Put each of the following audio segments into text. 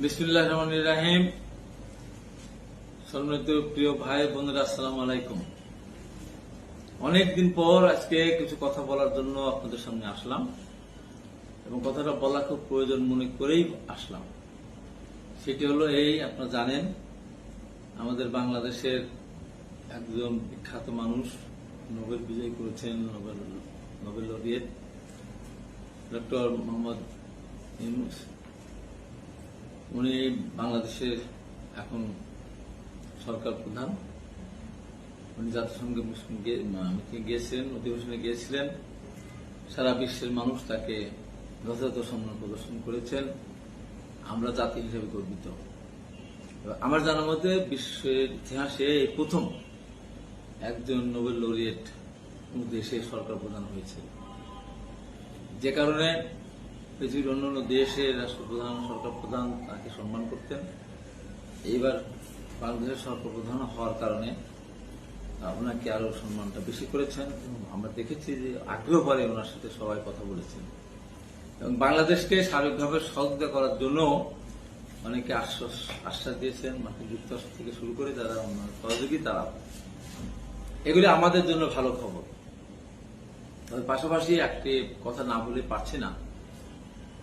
বিসমুল্লাহ রহমান রাহিম। সম্মানিত প্রিয় ভাই বোনেরা আসসালাম আলাইকুম। অনেকদিন পর আজকে কিছু কথা বলার জন্য আপনাদের সামনে আসলাম এবং কথাটা বলা খুব প্রয়োজন মনে করেই আসলাম। সেটি হলো এই, আপনারা জানেন, আমাদের বাংলাদেশের একজন বিখ্যাত মানুষ, নোবেল বিজয় করেছেন, Nobel Nobel laureate, doctor Mohammad উনি বাংলাদেশের এখন সরকার প্রধান। উনি জাতিসংঘে গিয়েছিলেন, অধিবেশনে গিয়েছিলেন। সারা বিশ্বের মানুষ তাকে যথাযথ সম্মান প্রদর্শন করেছেন। আমরা জাতি হিসেবে গর্বিত। আমার জানার মতে বিশ্বের ইতিহাসে প্রথম একজন নোবেল লরিয়েট দেশে সরকার প্রধান হয়েছে যে কারণে পৃথিবীর অন্যান্য দেশে রাষ্ট্রপ্রধান সরকার প্রধান তাকে সম্মান করতেন। এইবার বাংলাদেশের সরকার প্রধান হওয়ার কারণে ওনাকে আরও সম্মানটা বেশি করেছেন আমরা দেখেছি যে আগ্রহ পরে ওনার সাথে সবাই কথা বলেছেন। এবং বাংলাদেশকে সার্বিকভাবে সহযোগিতা করার জন্য অনেকে আশ্বাস আশ্বাস দিয়েছেন, মার্কিন যুক্তরাষ্ট্র থেকে শুরু করে যারা সহযোগী তারা। এগুলি আমাদের জন্য ভালো খবর। তবে পাশাপাশি একটি কথা না বলে পারছি না।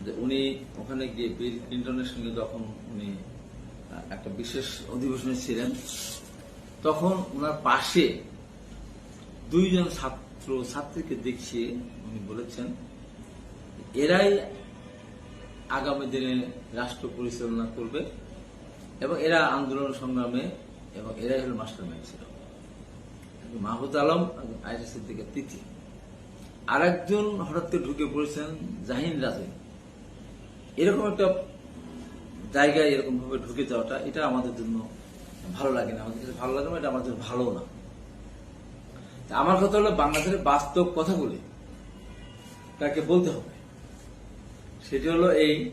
যে উনি ওখানে গিয়ে বিল ক্লিন্টনের সঙ্গে যখন উনি একটা বিশেষ অধিবেশনে ছিলেন, তখন ওনার পাশে দুইজন ছাত্র, ছাত্রীকে দেখিয়ে উনি বলেছেন, এরাই আগামী দিনে রাষ্ট্র পরিচালনা করবে এবং এরা আন্দোলন সংগ্রামে এবং এরাই হল মাস্টার মাইন্ড ছিল মাহবুদ আলম আইএস দিকে তিথি আর একজন হঠাৎ করে ঢুকে পড়েছেন জাহিন রাজীব এরকম একটা জায়গায় এরকম ভাবে ঢুকে যাওয়াটা, এটা আমাদের জন্য ভালো লাগে না। আমাদের ভালো লাগে না, এটা আমাদের ভালো না। আমার কথা হলো, বাংলাদেশের বাস্তব কথাগুলি তাকে বলতে হবে? সেটি হলো এই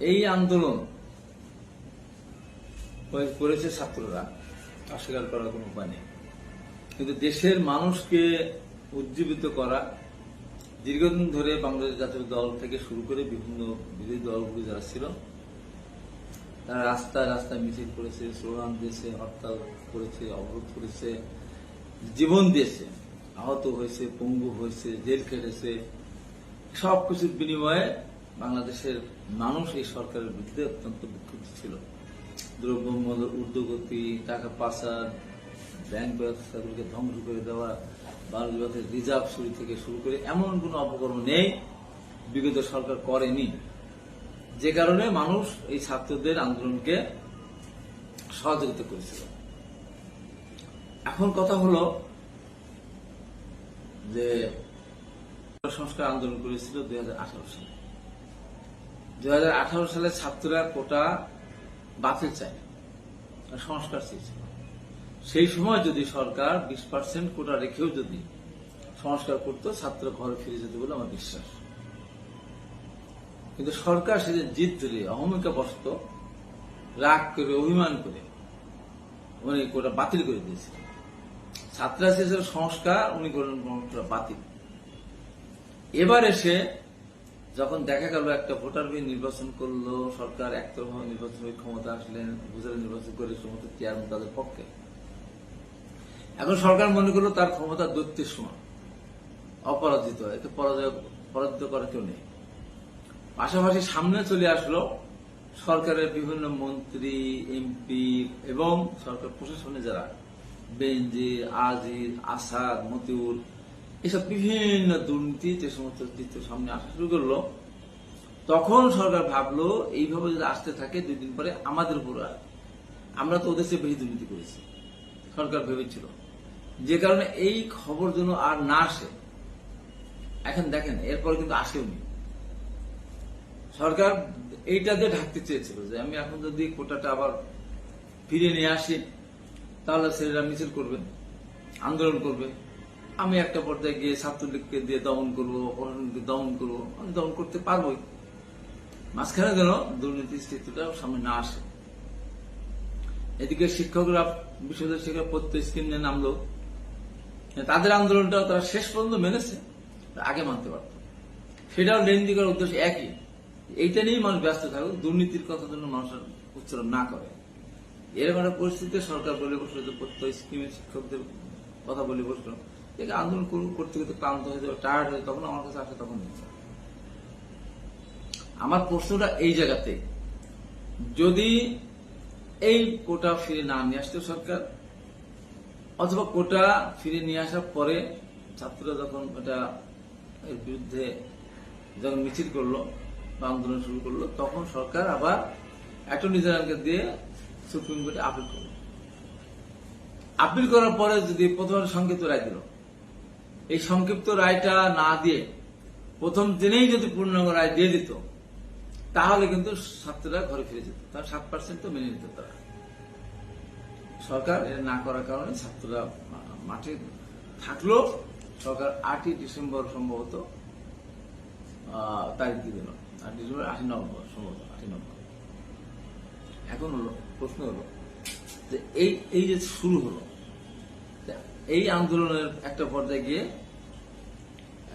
এই আন্দোলন করে- করেছে ছাত্ররা, অস্বীকার করার কোনো উপায় নেই। কিন্তু দেশের মানুষকে উজ্জীবিত করা দীর্ঘদিন ধরে বাংলাদেশ জাতীয় দল থেকে শুরু করে বিভিন্ন বিরোধী দলগুলি যারা ছিল, তারা রাস্তায় রাস্তায় মিছিল করেছে, স্লোগান দিয়েছে, হরতাল করেছে, অবরোধ করেছে, জীবন দিয়েছে। আহত হয়েছে, পঙ্গু হয়েছে, জেল খেটেছে। সবকিছুর বিনিময়ে বাংলাদেশের মানুষ এই সরকারের বিরুদ্ধে অত্যন্ত বিক্ষুব্ধ ছিল। দ্রব্যমূল্য, ঊর্ধ্বগতি, টাকা পাচার ব্যাংক ব্যবস্থাগুলোকে ধ্বংস করে দেওয়া বাংলাদেশের রিজার্ভ চুরি থেকে শুরু করে এমন কোনো অপকর্ম নেই, বিগত সরকার করেনি। যে কারণে মানুষ এই ছাত্রদের আন্দোলনকে সহযোগিতা করেছিল। এখন কথা হলো যে সংস্কার আন্দোলন করেছিল দুই হাজার আঠারো সালে। দু হাজার আঠারো সালে ছাত্ররা কোটা বাতিল চায়, সংস্কার চেয়েছিল। সেই সময় যদি সরকার বিশ পার্সেন্ট কোটা রেখেও যদি সংস্কার করতো, ছাত্র ঘরে ফিরে যেত বলে আমার বিশ্বাস। কিন্তু সরকার সেদিন জিদ ধরে অহমিকা বসত রাগ করে, অভিমান করে উনি কোটা বাতিল করে দিয়েছিল। ছাত্ররা চেয়েছিল সংস্কার, উনি করলেন বাতিল। এবার এসে যখন দেখা গেল একটা ভোটার বিল নির্বাচন করল, সরকার একতরফা নির্বাচন ক্ষমতা আসলেন গুজরাট নির্বাচন করে সমস্ত চেয়ারম্যান তাদের পক্ষে। এখন সরকার মনে করল তার ক্ষমতা দৈত্যের সমান। অপরাজিত, এতে পরাজয়, পরাজিত করার কেউ নেই। পাশাপাশি সামনে চলে আসলো সরকারের বিভিন্ন মন্ত্রী, এমপি এবং সরকার প্রশাসনে যারা বেনজির আজির আসাদ, মতিউর, এসব বিভিন্ন দুর্নীতি, যে সমস্ত চিত্র সামনে আসা শুরু করল, তখন সরকার ভাবলো, এইভাবে যদি আসতে থাকে, দুই দিন পরে আমাদের উপর আমরা তো ওদের চেয়ে বেশি দুর্নীতি করেছি। সরকার ভেবেছিল। যে কারণে এই খবর যেন আর না আসে। এখন দেখেন, এরপর কিন্তু আসেওনি সরকার এইটা দিয়ে ঢাকতে চেয়েছিল যে, আমি এখন যদি কোটাটা আবার ফিরে নিয়ে আসি, তাহলে ছেলেরা মিছিল করবে, আন্দোলন করবে। আমি একটা পর্যায়ে গিয়ে ছাত্রলীগকে দিয়ে দমন করব প্রশাসনকে দমন করব, আমি দমন করতে পারবোই। মাঝখানে যেন দুর্নীতি চিত্রটা সামনে না আসে। এদিকে শিক্ষকরা বিশ্ববিদ্যালয় শিক্ষক প্রত্যেক স্কিম নিয়ে নামলো। তাদের আন্দোলনটাও তারা শেষ পর্যন্ত মেনেছে, আগে মানতে পারত। সেটাও লেনদি করার উদ্দেশ্য একই। এইটা নিয়েই মানুষ ব্যস্ত থাকুক দুর্নীতির কথা যেন মানুষের উচ্চারণ না করে। এরকম একটা পরিস্থিতিতে সরকার বলে বসল যে স্কিমের শিক্ষকদের কথা বলে বসল। একে আন্দোলন করতে করতে ক্লান্ত হয়ে যাবে টায়ার্ড হয়ে তখন আমার কাছে আসে তখন আমার প্রশ্নটা এই জায়গাতে যদি এই কোটা ফিরে না নিয়ে আসতো সরকার অথবা কোটা ফিরে নিয়ে আসার পরে ছাত্ররা যখন এটা এর বিরুদ্ধে যখন মিছিল করল বা আন্দোলন শুরু করল, তখন সরকার আবার অ্যাটর্নি জেনারেলকে দিয়ে সুপ্রিম কোর্টে আপিল করল। আপিল করার পরে যদি প্রথমে সংক্ষিপ্ত রায় দিল, এই সংক্ষিপ্ত রায়টা না দিয়ে প্রথম দিনেই যদি পূর্ণাঙ্গ রায় দিয়ে দিত, তাহলে কিন্তু ছাত্ররা ঘরে ফিরে যেত, তার সাত পার্সেন্ট তো মেনে নিত তারা। সরকার না করার কারণে ছাত্ররা মাঠে থাকল সরকার আটই ডিসেম্বর সম্ভবত তারিখ দিল। আট ডিসেম্বর, আটই নভেম্বর, সম্ভবত আটই নভেম্বর। এখন হলো, প্রশ্ন হলো যে এই এই যে শুরু হলো এই আন্দোলনের একটা পর্যায়ে গিয়ে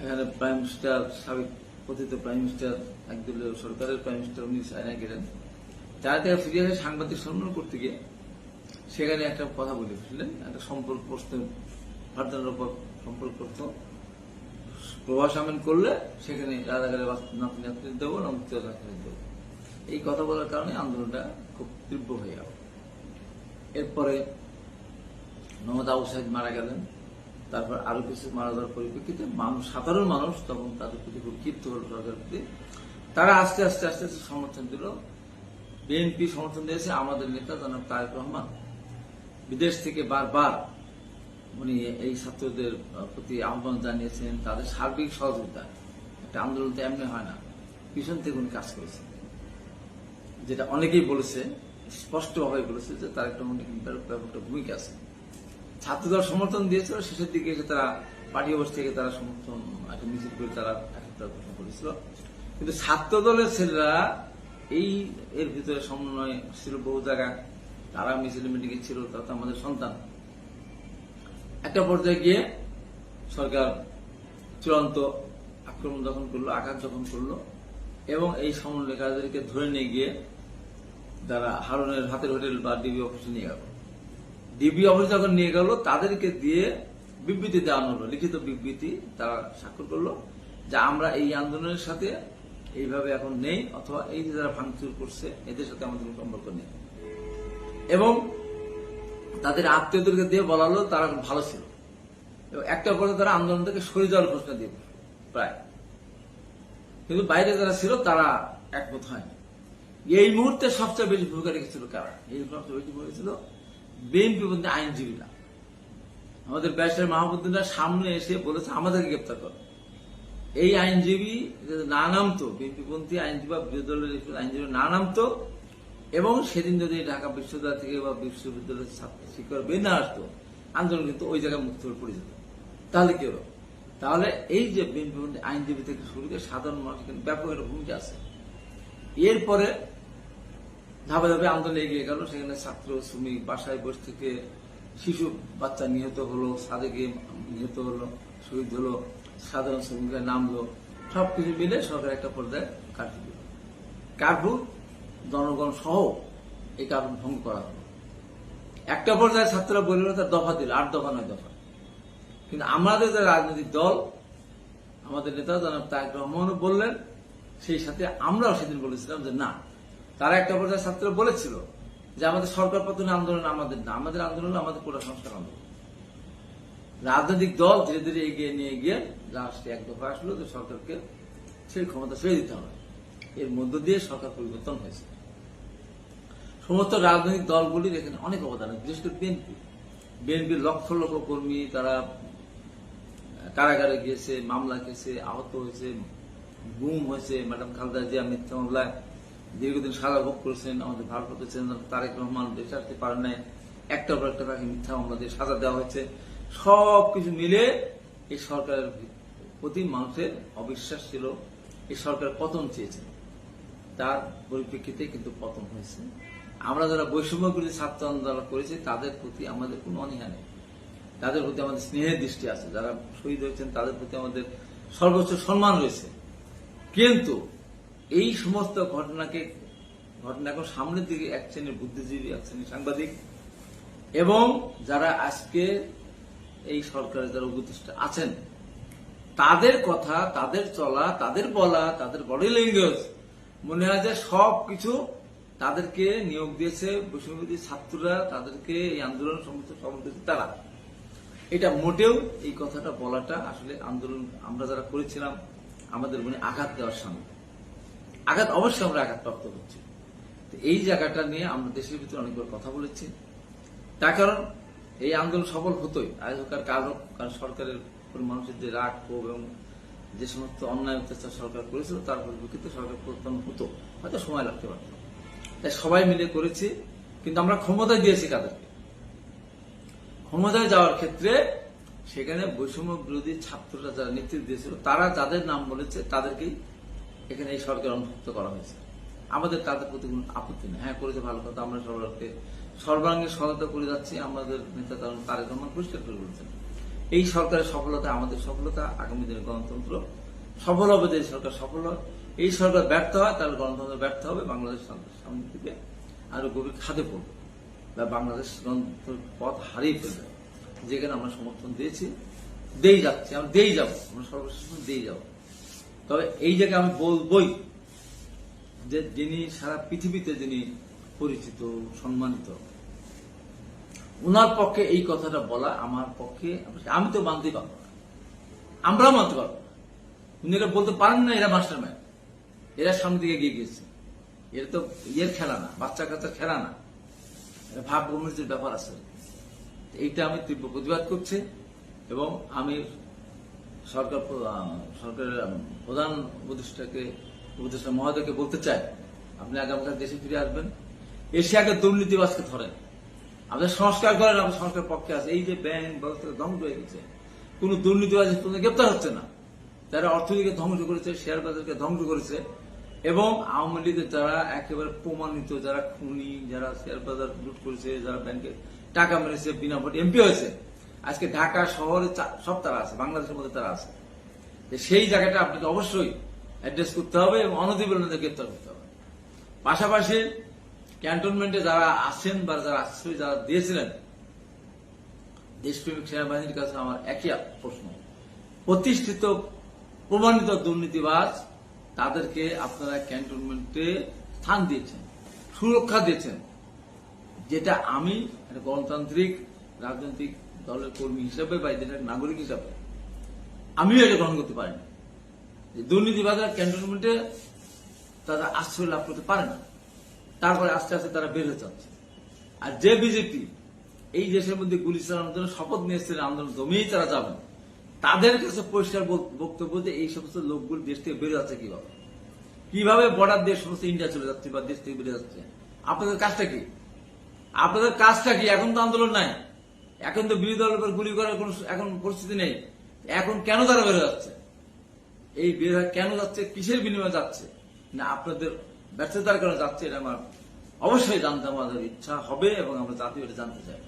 এখানে প্রাইম মিনিস্টার, সাবেক কথিত প্রাইম মিনিস্টার, একদলীয় সরকারের প্রাইম মিনিস্টার উনি চায়না গেলেন। চায়না থেকে ফিরে এসে সাংবাদিক সম্মেলন করতে গিয়ে সেখানে একটা কথা বলে ফেললেন একটা সম্পর্ক প্রশ্ন ভারতের উপর সম্পর্ক প্রশ্ন প্রবাস আমিন করলে সেখানে রাজাকারে নাতি নাতনি দেবো না মুক্তি দেবো। এই কথা বলার কারণে আন্দোলনটা খুব তীব্র হয়ে গেল। এরপরে মোহাম্মদ আবু সাহেদ মারা গেলেন। তারপর আরও কিছু মারা যাওয়ার পরিপ্রেক্ষিতে মানুষ সাধারণ মানুষ তখন তাদের প্রতি খুব ক্ষিপ্ত হল সরকারের প্রতি। তারা আস্তে আস্তে আস্তে আস্তে সমর্থন দিল। বিএনপি সমর্থন দিয়েছে, আমাদের নেতা জনাব তারেক রহমান। বিদেশ থেকে বারবার উনি এই ছাত্রদের প্রতি আহ্বান জানিয়েছেন, তাদের সার্বিক সহযোগিতা। একটা আন্দোলন তো এমনি হয় না। পিছন থেকে উনি কাজ করেছেন। যেটা অনেকেই বলেছে, স্পষ্টভাবে বলেছে যে তার একটা একটা ভূমিকা আছে। ছাত্রদল সমর্থন দিয়েছিল, শেষের দিকে এসে তারা পার্টি অবস্থা থেকে তারা সমর্থন একটা মিছিল করে তারা একত্র ঘোষণা করেছিল। কিন্তু ছাত্র দলের ছেলেরা এই এর ভিতরে সমন্বয় ছিল বহু জায়গায়। তারা মিছিল মিটিংয়ে ছিল, তারা আমাদের সন্তান। একটা পর্যায়ে গিয়ে সরকার চূড়ান্ত আক্রমণ যখন করল, আঘাত যখন করল, এবং এই সমন্বয়কারীদেরকে ধরে নিয়ে গিয়ে যারা হারুনের হাতের হোটেল বা ডিবি অফিসে নিয়ে গেল। ডিবি অফিস যখন নিয়ে গেল, তাদেরকে দিয়ে বিবৃতি দেওয়ানো হলো, লিখিত বিবৃতি তারা স্বাক্ষর করল যে আমরা এই আন্দোলনের সাথে এইভাবে এখন নেই, অথবা এই যে যারা ভাঙচুর করছে, এদের সাথে আমাদের সম্পর্ক নেই। এবং তাদের আত্মীয়দেরকে দিয়ে বলা হলো তারা ভালো ছিল। এবং পর্যায়ে তারা আন্দোলন থেকে সরে যাওয়ার দিয়ে দিল, প্রায়। কিন্তু বাইরে যারা ছিল তারা একমত হয়নি। এই মুহূর্তে সবচেয়ে বেশি ভূমিকা রেখেছিল কারা? এই সবচেয়ে বেশি ভূমিকা ছিল বিএনপি বলতে আইনজীবীরা। আমাদের ব্যারিস্টার মাহবুদ্দিনরা সামনে এসে বলেছে আমাদেরকে গ্রেপ্তার করো। এই আইনজীবী না নামতো বিএনপিপন্থী আইনজীবী বা বিরোধী দলের আইনজীবী না নামতো এবং সেদিন যদি ঢাকা বিশ্ববিদ্যালয় থেকে বা বিশ্ববিদ্যালয়ের ছাত্র শিক্ষক বের না আসতো, আন্দোলন কিন্তু ওই জায়গায় মুক্ত হয়ে পড়ে যেত। তাহলে কি হলো? তাহলে এই যে বিএনপি আইনজীবী থেকে শুরু করে সাধারণ মানুষ কিন্তু ব্যাপক ভূমিকা আছে। এরপরে ধাপে ধাপে আন্দোলন এগিয়ে গেল। সেখানে ছাত্র, শ্রমিক, বাসায় বসে থেকে শিশু, বাচ্চা নিহত হলো সাদে সাদেকে নিহত হলো, শহীদ হলো, সাধারণ শ্রমিকরা নামলো, সবকিছু মিলে সরকার একটা পর্যায়ে কার্ফিউ দিল। কার্ফিউ জনগণ সহ এই কার্ফিউ ভঙ্গ করা হলো। একটা পর্যায়ে ছাত্ররা বলল তার দফা দিল আট দফা নয়, দফা। কিন্তু আমাদের যে রাজনৈতিক দল, আমাদের নেতা জনাব তারেক রহমানও বললেন, সেই সাথে আমরাও সেদিন বলেছিলাম যে না। তারা একটা পর্যায়ে ছাত্ররা বলেছিল যে আমাদের সরকার পতনের আন্দোলন আমাদের না, আমাদের আন্দোলন আমাদের কোটা সংস্কার আন্দোলন। রাজনৈতিক দল ধীরে ধীরে এগিয়ে নিয়ে গিয়ে লাস্টে এক দফা আসলো যে সরকারকে সেই ক্ষমতা ছেড়ে দিতে হবে। এর মধ্য দিয়ে সরকার পরিবর্তন হয়েছে। সমস্ত রাজনৈতিক দলগুলির এখানে অনেক অবদান বিশেষ করে বিএনপি। বিএনপির লক্ষ লক্ষ কর্মী তারা কারাগারে গিয়েছে, মামলা খেয়েছে, আহত হয়েছে, গুম হয়েছে। ম্যাডাম খালদা জিয়া, মিথ্যা মামলায় দীর্ঘদিন সাজা ভোগ করেছেন, আমাদের ভারপ্রাপ্ত চেয়ারম্যান তারেক রহমান দেশে আসতে পারেন নাই। একটা পর একটা তাকে মিথ্যা মামলা দিয়ে সাজা দেওয়া হয়েছে। সব কিছু মিলে এই সরকারের প্রতি মানুষের অবিশ্বাস ছিল, এই সরকার পতন চেয়েছে। তার পরিপ্রেক্ষিতে কিন্তু পতন হয়েছে। আমরা যারা বৈষম্য বিরোধী ছাত্র আন্দোলন করেছি, তাদের প্রতি আমাদের কোনো অনীহা নেই। তাদের প্রতি আমাদের স্নেহের দৃষ্টি আছে। যারা শহীদ হয়েছেন, তাদের প্রতি আমাদের সর্বোচ্চ সম্মান রয়েছে। কিন্তু এই সমস্ত ঘটনাকে ঘটনা এখন সামনের দিকে এক শ্রেণির বুদ্ধিজীবী, এক শ্রেণির সাংবাদিক এবং যারা আজকে এই সরকারের যারা উপদেষ্টা আছেন, তাদের কথা, তাদের চলা, তাদের বলা, তাদের বডি ল্যাঙ্গুয়েজ মনে হয় যে সব কিছু তাদেরকে নিয়োগ দিয়েছে বৈষম্যবিধি ছাত্ররা তাদেরকে এই আন্দোলন সমস্ত করেছে তারা। এটা মোটেও এই কথাটা বলাটা আসলে আন্দোলন, আমরা যারা করেছিলাম, আমাদের মনে আঘাত দেওয়ার সামনে। আঘাত অবশ্যই আমরা আঘাত প্রাপ্ত হচ্ছি এই জায়গাটা নিয়ে আমরা দেশের ভিতরে অনেকবার কথা বলেছি। তার কারণ, এই আন্দোলন সফল হতোই আয়োজকার কারণ কারণ সরকারের মানুষের যে রাগ, ক্ষোভ এবং যে সমস্ত অন্যায় অত্যাচার সরকার করেছিল, তার পরিপ্রেক্ষিতে সরকার প্রত্যান হতো। হয়তো সময় লাগতে পারত। তাই সবাই মিলে করেছি, কিন্তু আমরা ক্ষমতায় দিয়েছি কাদেরকে ক্ষমতায় যাওয়ার ক্ষেত্রে সেখানে বৈষম্য বিরোধী ছাত্ররা যারা নেতৃত্ব দিয়েছিল, তারা যাদের নাম বলেছে, তাদেরকেই এখানে এই সরকার অন্তর্ভুক্ত করা হয়েছে। আমাদের তাদের প্রতি কোনো আপত্তি নেই। হ্যাঁ করেছে ভালো কথা, আমরা সরকারকে সর্বাঙ্গে সহায়তা করে যাচ্ছি, আমাদের নেতা তার- তারেক রহমান পরিষ্কার করে বলেছেন। এই সরকারের সফলতা আমাদের সফলতা, আগামী দিনের গণতন্ত্র সফল হবে যে সরকার সফল হয় এই সরকার ব্যর্থ হয়, তাহলে গণতন্ত্র ব্যর্থ হবে, বাংলাদেশ সামনে থেকে আরও গভীর খাদে পড়বে বা বাংলাদেশ গণতন্ত্রের পথ হারিয়ে ফেলবে। যেখানে আমরা সমর্থন দিয়েছি, দেই যাচ্ছি, আমরা দেই যাব, আমরা সর্বশেষ দেই যাব। তবে এই জায়গায় আমি বলবই যে যিনি সারা পৃথিবীতে যিনি পরিচিত, সম্মানিত ওনার পক্ষে এই কথাটা বলা আমার পক্ষে, আমি তো মানতেই পারব না। আমরাও মানতে পারব উনি এটা বলতে পারেন না, এরা মাস্টার ম্যান এরা সামনে দিকে এগিয়ে গিয়েছে। এটা তো ইয়ের খেলা না বাচ্চা কাচ্চার খেলা না। এটা ভাব ভূমির ব্যাপার আছে। এইটা আমি তীব্র প্রতিবাদ করছি এবং আমি সরকার সরকারের প্রধান উপদেষ্টাকে, উপদেষ্টা মহোদয়কে বলতে চাই, আপনি আগামীকাল দেশে ফিরে আসবেন। এসে আগে দুর্নীতিবাজকে ধরেন। আপনার সংস্কার করেন, আপনার সংস্কার পক্ষে আছে। এই যে ব্যাংক ব্যবস্থা ধ্বংস হয়ে গেছে। কোন দুর্নীতিবাজ গ্রেপ্তার হচ্ছে না। তারা অর্থনীতিকে ধ্বংস করেছে শেয়ার বাজারকে ধ্বংস করেছে, এবং আওয়ামী লীগের যারা একেবারে প্রমাণিত যারা খুনি, যারা শেয়ার বাজার লুট করেছে, যারা ব্যাংকে টাকা মেরেছে, বিনা ভোটে এমপি হয়েছে। আজকে ঢাকা শহরে সব তারা আছে, বাংলাদেশের মধ্যে তারা আছে। সেই জায়গাটা আপনাকে অবশ্যই অ্যাড্রেস করতে হবে এবং অনধিবিলম্বে গ্রেপ্তার করতে হবে। পাশাপাশি ক্যান্টনমেন্টে যারা আছেন বা যারা আশ্রয়, যারা দিয়েছিলেন, দেশপ্রেমিক সেনাবাহিনীর কাছে আমার একই প্রশ্ন। প্রতিষ্ঠিত প্রমাণিত দুর্নীতিবাজ তাদেরকে আপনারা ক্যান্টনমেন্টে স্থান দিয়েছেন, সুরক্ষা দিয়েছেন। যেটা আমি গণতান্ত্রিক রাজনৈতিক দলের কর্মী হিসেবে বা দেশের নাগরিক হিসাবে, আমিও এটা গ্রহণ করতে পারি না যে দুর্নীতিবাজরা ক্যান্টনমেন্টে তারা আশ্রয় লাভ করতে পারে না। তারপরে আস্তে আস্তে তারা হয়ে যাচ্ছে। আর যে বিজেপি এই দেশের মধ্যে গুলি চালানোর জন্য শপথ নিয়েছিলেন আন্দোলন জমিয়েই তারা যাবেন তাদের কাছে পরিষ্কার বক- বক্তব্য যে এই সমস্ত লোকগুলো দেশ থেকে বেরো যাচ্ছে কীভাবে? কীভাবে বর্ডার দিয়ে সমস্ত ইন্ডিয়া চলে যাচ্ছে বা দেশ থেকে বেরিয়ে যাচ্ছে? আপনাদের কাজটা কি? আপনাদের কাজটা কি? এখন তো আন্দোলন নাই। এখন তো বিরোধী দলের উপর গুলি করার কোন এখন পরিস্থিতি নেই। এখন কেন তারা বেরো যাচ্ছে? এই বের কেন যাচ্ছে? কিসের বিনিময়ে যাচ্ছে? না, আপনাদের ব্যর্থতার কারণে যাচ্ছে এটা আমার অবশ্যই জানতে আমাদের ইচ্ছা হবে এবং আমরা জাতীয় এটা জানতে চাই।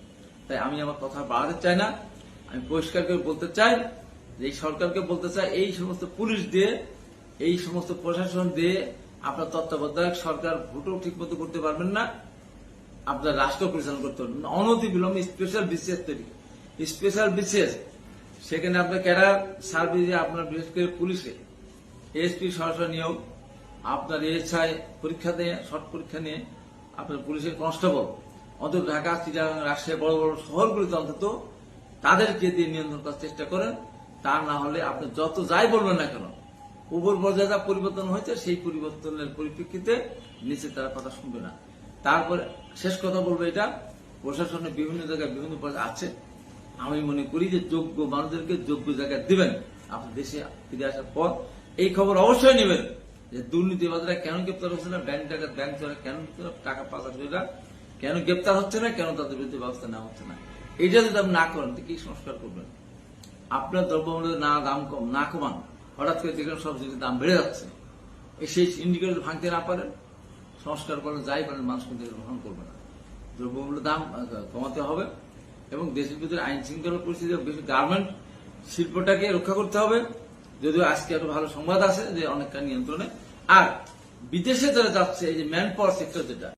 তাই আমি আমার কথা বাড়াতে চাই না। আমি পরিষ্কার করে বলতে চাই যে এই সরকারকে বলতে চাই, এই সমস্ত পুলিশ দিয়ে, এই সমস্ত প্রশাসন দিয়ে আপনার তত্ত্বাবধায়ক সরকার ভোটও ঠিক মতো করতে পারবেন না, আপনার রাষ্ট্র পরিচালনা করতে পারবেন। অনতি বিলম্বে স্পেশাল বিসিএস তৈরি স্পেশাল বিসিএস সেখানে আপনার ক্যাডার সার্ভিসে আপনার বিশেষ করে পুলিশে এসপি সরাসরি নিয়োগ, আপনার এসআই পরীক্ষা নিয়ে শর্ট পরীক্ষা নিয়ে আপনার পুলিশের কনস্টেবল অন্তত ঢাকা, চিটাগাং, রাজশাহী, বড় বড় শহরগুলিতে অন্তত তাদেরকে দিয়ে নিয়ন্ত্রণ করার চেষ্টা করেন। তা না হলে আপনি যত যাই বলবেন না কেন, উপর পর্যায়ে যা পরিবর্তন হয়েছে, সেই পরিবর্তনের পরিপ্রেক্ষিতে নিচে তারা কথা শুনবে না। তারপরে শেষ কথা বলব এটা প্রশাসনের বিভিন্ন জায়গায় বিভিন্ন পর্যায়ে আছে। আমি মনে করি যে যোগ্য মানুষদেরকে যোগ্য জায়গায় দিবেন। আপনি দেশে ফিরে আসার পর এই খবর অবশ্যই নেবেন যে দুর্নীতিবাদীরা কেন গ্রেপ্তার হচ্ছে না, ব্যাংক টাকা ব্যাংক কেন টাকা পাচারকারীরা কেন গ্রেপ্তার হচ্ছে না, কেন তাদের বিরুদ্ধে ব্যবস্থা নেওয়া হচ্ছে না। এটা যদি আপনি না করেন, তো কি সংস্কার করবেন? আপনার দ্রব্যমূল্যের না দাম কম, না কমান, হঠাৎ করে দেখলেন সব জিনিসের দাম বেড়ে যাচ্ছে। সেই ইন্ডিকেটর ভাঙতে না পারেন, সংস্কার করেন যাই পারেন মানুষ কিন্তু গ্রহণ করবে না। দ্রব্যমূল্যের দাম কমাতে হবে এবং দেশের ভিতরে আইন শৃঙ্খলা পরিস্থিতি বেশি গার্মেন্ট শিল্পটাকে রক্ষা করতে হবে। যদিও আজকে একটা ভালো সংবাদ আছে যে অনেকটা নিয়ন্ত্রণে। আর বিদেশে যারা যাচ্ছে, এই যে ম্যান পাওয়ার সেক্টর যেটা